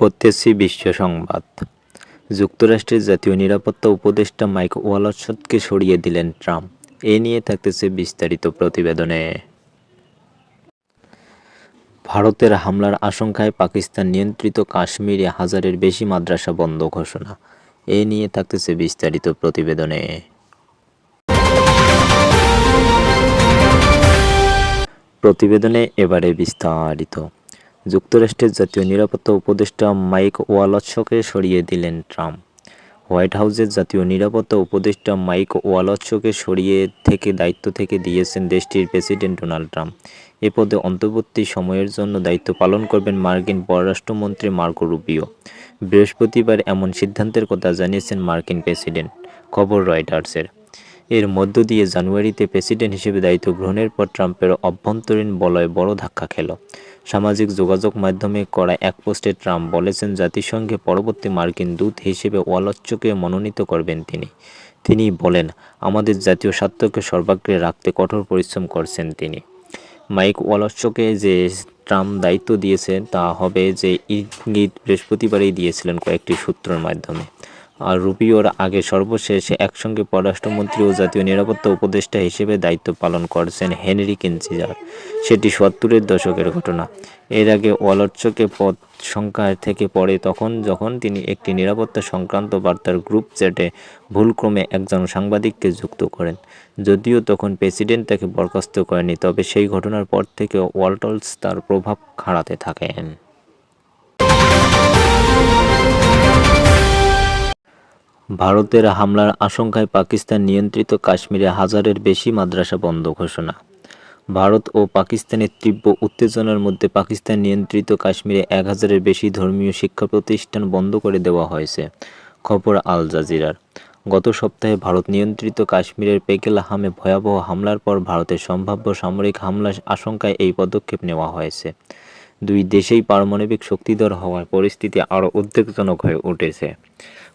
পড়তেছি বিশ্ব সংবাদ। যুক্তরাষ্ট্রের জাতীয় নিরাপত্তা উপদেষ্টা মাইক ওয়ালসকে সরিয়ে দিলেন ট্রাম্প। এ নিয়ে থাকতেছে বিস্তারিত প্রতিবেদনে। ভারতের হামলার আশঙ্কায় পাকিস্তান নিয়ন্ত্রিত কাশ্মীরে হাজারের বেশি মাদ্রাসা বন্ধ ঘোষণা। এ নিয়ে থাকতেছে বিস্তারিত প্রতিবেদনে। প্রতিবেদনে এবারে বিস্তারিত। যুক্তরাষ্ট্রের জাতীয় নিরাপত্তা উপদেষ্টা মাইক ওয়ালৎসকে সরিয়ে দিলেন ট্রাম্প। হোয়াইট হাউসের জাতীয় নিরাপত্তা উপদেষ্টা মাইক ওয়ালৎসকে সরিয়ে থেকে দায়িত্ব থেকে দিয়েছেন দেশটির প্রেসিডেন্ট ডোনাল্ড ট্রাম্প। এ পদে অন্তর্বর্তী সময়ের জন্য দায়িত্ব পালন করবেন মার্কিন পররাষ্ট্রমন্ত্রী মার্কো রুবিও। বৃহস্পতিবার এমন সিদ্ধান্তের কথা জানিয়েছেন মার্কিন প্রেসিডেন্ট। খবর রয়টার্সের। এর মধ্য দিয়ে জানুয়ারিতে প্রেসিডেন্ট হিসেবে দায়িত্ব গ্রহণের পর ট্রাম্পের অভ্যন্তরীণ বলয় বড় ধাক্কা খেল। সামাজিক যোগাযোগ মাধ্যমে করা এক পোস্টে ট্রাম্প বলেছেন, জাতিসংঘে পরবর্তী মার্কিন দূত হিসেবে ওয়ালচ্চকে মনোনীত করবেন তিনি। তিনি বলেন, আমাদের জাতীয় স্বার্থকে সর্বাগ্রে রাখতে কঠোর পরিশ্রম করছেন তিনি। মাইক ওয়ালচ্চকে যে ট্রাম্প দায়িত্ব দিয়েছেন তা হবে যে ইঙ্গিত বৃহস্পতিবারেই দিয়েছিলেন কয়েকটি সূত্রের মাধ্যমে। আর রুবিওর আগে সর্বশেষ একসঙ্গে পররাষ্ট্রমন্ত্রী ও জাতীয় নিরাপত্তা উপদেষ্টা হিসেবে দায়িত্ব পালন করেছেন হেনরি কিনসিজার। সেটি সত্তরের দশকের ঘটনা। এর আগে ওয়ালটচকে পদ সংখ্যা থেকে পড়ে তখন যখন তিনি একটি নিরাপত্তা সংক্রান্ত বার্তার গ্রুপ চ্যাটে ভুলক্রমে একজন সাংবাদিককে যুক্ত করেন। যদিও তখন প্রেসিডেন্ট তাকে বরখাস্ত করেনি তবে সেই ঘটনার পর থেকে ওয়ালটলস তার প্রভাব খাড়াতে থাকেন। ভারতের হামলার আশঙ্কায় পাকিস্তান নিয়ন্ত্রিত কাশ্মীরে হাজারের বেশি মাদ্রাসা বন্ধ ঘোষণা। ভারত ও পাকিস্তানের তীব্র উত্তেজনার মধ্যে পাকিস্তান নিয়ন্ত্রিত কাশ্মীরে এক হাজারের বেশি ধর্মীয় শিক্ষা প্রতিষ্ঠান বন্ধ করে দেওয়া হয়েছে, খবর আল জাজিরার। গত সপ্তাহে ভারত নিয়ন্ত্রিত কাশ্মীরের পেকেলহামে ভয়াবহ হামলার পর ভারতের সম্ভাব্য সামরিক হামলার আশঙ্কায় এই পদক্ষেপ নেওয়া হয়েছে। দুই দেশেই পারমাণবিক শক্তিধর হওয়ার পরিস্থিতি আরও উদ্বেগজনক হয়ে উঠেছে।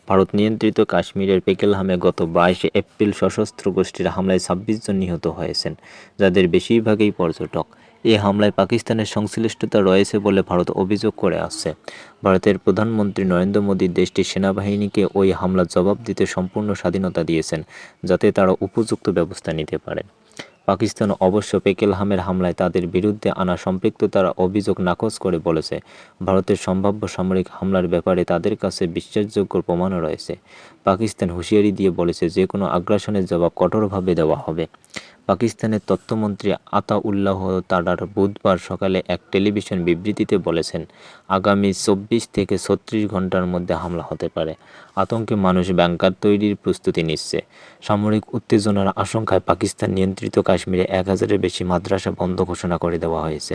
ভারত নিয়ন্ত্রিত কাশ্মীরের পেকেলহামে গত বাইশে এপ্রিল সশস্ত্র গোষ্ঠীর হামলায় ছাব্বিশ জন নিহত হয়েছেন, যাদের বেশিরভাগই পর্যটক। এ হামলায় পাকিস্তানের সংশ্লিষ্টতা রয়েছে বলে ভারত অভিযোগ করে আসছে। ভারতের প্রধানমন্ত্রী নরেন্দ্র মোদী দেশটির সেনাবাহিনীকে ওই হামলার জবাব দিতে সম্পূর্ণ স্বাধীনতা দিয়েছেন, যাতে তারা উপযুক্ত ব্যবস্থা নিতে পারেন। পাকিস্তান অবশ্য পেকেলহামের হামলায় তাদের বিরুদ্ধে আনা সম্পৃক্ততার অভিযোগ নাকচ করে বলেছে। ভারতের সম্ভাব্য সামরিক হামলার ব্যাপারে তাদের কাছে বিশ্বাসযোগ্য প্রমাণও রয়েছে। পাকিস্তান হুঁশিয়ারি দিয়ে বলেছে যে কোনো আগ্রাসনের জবাব কঠোরভাবে দেওয়া হবে। পাকিস্তানের তথ্যমন্ত্রী আতাউল্লাহ তারার বুধবার সকালে এক টেলিভিশন বিবৃতিতে বলেছেন, আগামী চব্বিশ থেকে ছত্রিশ ঘণ্টার মধ্যে হামলা হতে পারে। আতঙ্কে মানুষ ব্যাংকার তৈরির প্রস্তুতি নিচ্ছে। সামরিক উত্তেজনার আশঙ্কায় পাকিস্তান নিয়ন্ত্রিত কাশ্মীরে এক হাজারের বেশি মাদ্রাসা বন্ধ ঘোষণা করে দেওয়া হয়েছে।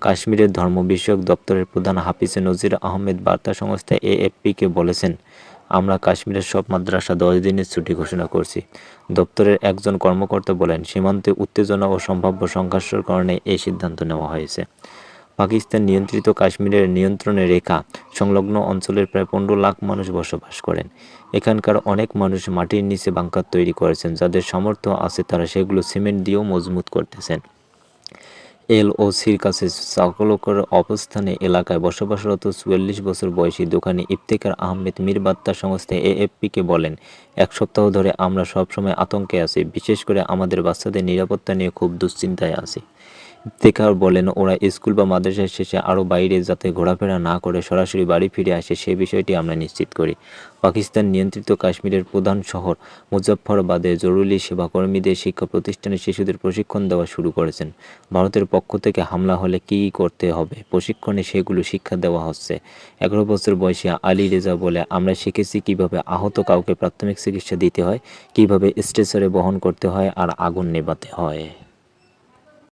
কাশ্মীরের ধর্ম বিষয়ক দপ্তরের প্রধান হাফিজে নজির আহমেদ বার্তা সংস্থা এএফপিকে বলেছেন আমরা কাশ্মীরের সব মাদ্রাসা দশ দিনের ছুটি ঘোষণা করছি। দপ্তরের একজন কর্মকর্তা বলেন, সীমান্তে উত্তেজনা ও সম্ভাব্য সংঘর্ষের কারণে এই সিদ্ধান্ত নেওয়া হয়েছে। পাকিস্তান নিয়ন্ত্রিত কাশ্মীরের নিয়ন্ত্রণে রেখা সংলগ্ন অঞ্চলের প্রায় পনেরো লাখ মানুষ বসবাস করেন। এখানকার অনেক মানুষ মাটির নিচে বাংকার তৈরি করেছেন, যাদের সামর্থ্য আছে তারা সেগুলো সিমেন্ট দিয়েও মজবুত করতেছেন। এলওসির কাছে চাকলকর অবস্থানে এলাকায় বসবাসরত চুয়াল্লিশ বছর বয়সী দোকানি ইফতেকার আহমেদ মীর বার্তা সংস্থা এএফপিকে বলেন, এক সপ্তাহ ধরে আমরা সবসময় আতঙ্কে আছি, বিশেষ করে আমাদের বাচ্চাদের নিরাপত্তা নিয়ে খুব দুশ্চিন্তায় আছি। ইফতেখার বলেন, ওরা স্কুল বা মাদ্রাসা শেষে আরও বাইরে যাতে ঘোরাফেরা না করে সরাসরি বাড়ি ফিরে আসে, সে বিষয়টি আমরা নিশ্চিত করি। পাকিস্তান নিয়ন্ত্রিত কাশ্মীরের প্রধান শহর মুজফ্ফরাবাদে জরুরি সেবা কর্মীদের শিক্ষা প্রতিষ্ঠানে শিশুদের প্রশিক্ষণ দেওয়া শুরু করেছেন। ভারতের পক্ষ থেকে হামলা হলে কী করতে হবে? প্রশিক্ষণে সেগুলো শিক্ষা দেওয়া হচ্ছে। এগারো বছর বয়সী আলী রেজা বলে, আমরা শিখেছি কীভাবে আহত কাউকে প্রাথমিক চিকিৎসা দিতে হয়, কীভাবে স্ট্রেচারে বহন করতে হয় আর আগুন নেভাতে হয়।